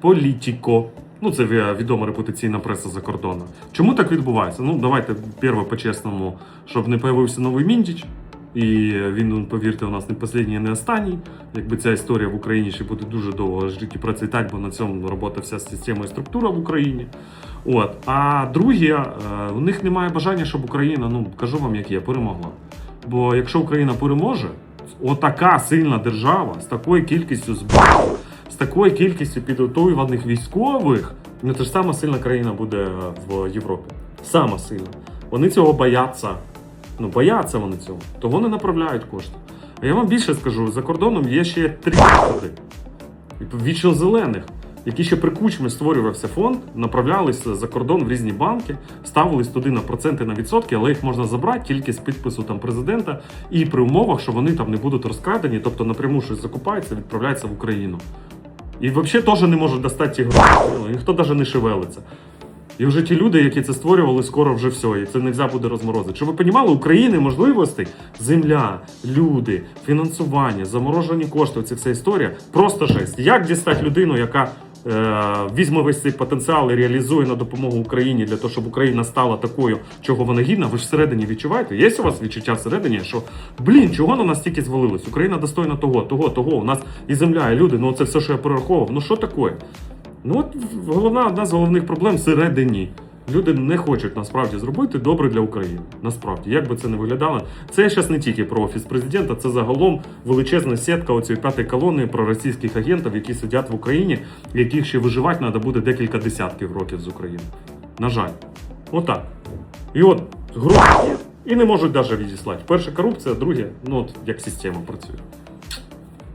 Політіко. Ну, це відома репутаційна преса за кордону. Чому так відбувається? Ну, давайте перше по-чесному, щоб не появився новий Міндіч. І він, повірте, у нас не і не останній. Якби ця історія в Україні ще буде дуже довго жити і процвітати, бо на цьому робота вся система і структура в Україні. От. А друге, у них немає бажання, щоб Україна, ну кажу вам, як є, перемогла. Бо якщо Україна переможе, отака сильна держава з такою кількістю зброї, з такою кількістю підготовлених військових, ну це ж сама сильна країна буде в Європі. Сама сильна. Вони цього бояться. Ну, бояться вони цього. То вони направляють кошти. А я вам більше скажу: за кордоном є ще три фонди вічно зелених, які ще при кучмі створювався фонд, направлялися за кордон в різні банки, ставились туди на проценти на відсотки, але їх можна забрати тільки з підпису там президента і при умовах, що вони там не будуть розкрадені, тобто напряму щось закупається, відправляється в Україну. І взагалі теж не можуть достати ті гроші. Ну, Ніхто навіть не шевелиться. І вже ті люди, які це створювали, скоро вже все, і це не можна буде розморозити. Щоб ви розуміли, України можливостей, земля, люди, фінансування, заморожені кошти, це вся історія. Просто жесть. Як дістати людину, яка візьме весь цей потенціал і реалізує на допомогу Україні для того, щоб Україна стала такою, чого вона гідна? Ви ж всередині відчуваєте? Є у вас відчуття всередині, що блін, чого на нас тільки звалилось? Україна достойна того, того, того. У нас і земля, і люди. Ну це все, що я перераховував. Ну що таке? Ну от головна одна з головних проблем всередині. Люди не хочуть насправді зробити добре для України. Насправді, як би це не виглядало, це зараз не тільки про офіс президента, це загалом величезна сітка оцієї п'ятої колони проросійських агентів, які сидять в Україні, яких ще виживати треба буде декілька десятків років з України. На жаль, отак. І от гроші і не можуть навіть відіслати. Перше корупція, друге, ну от як система працює.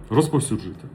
Розповсюджуйте.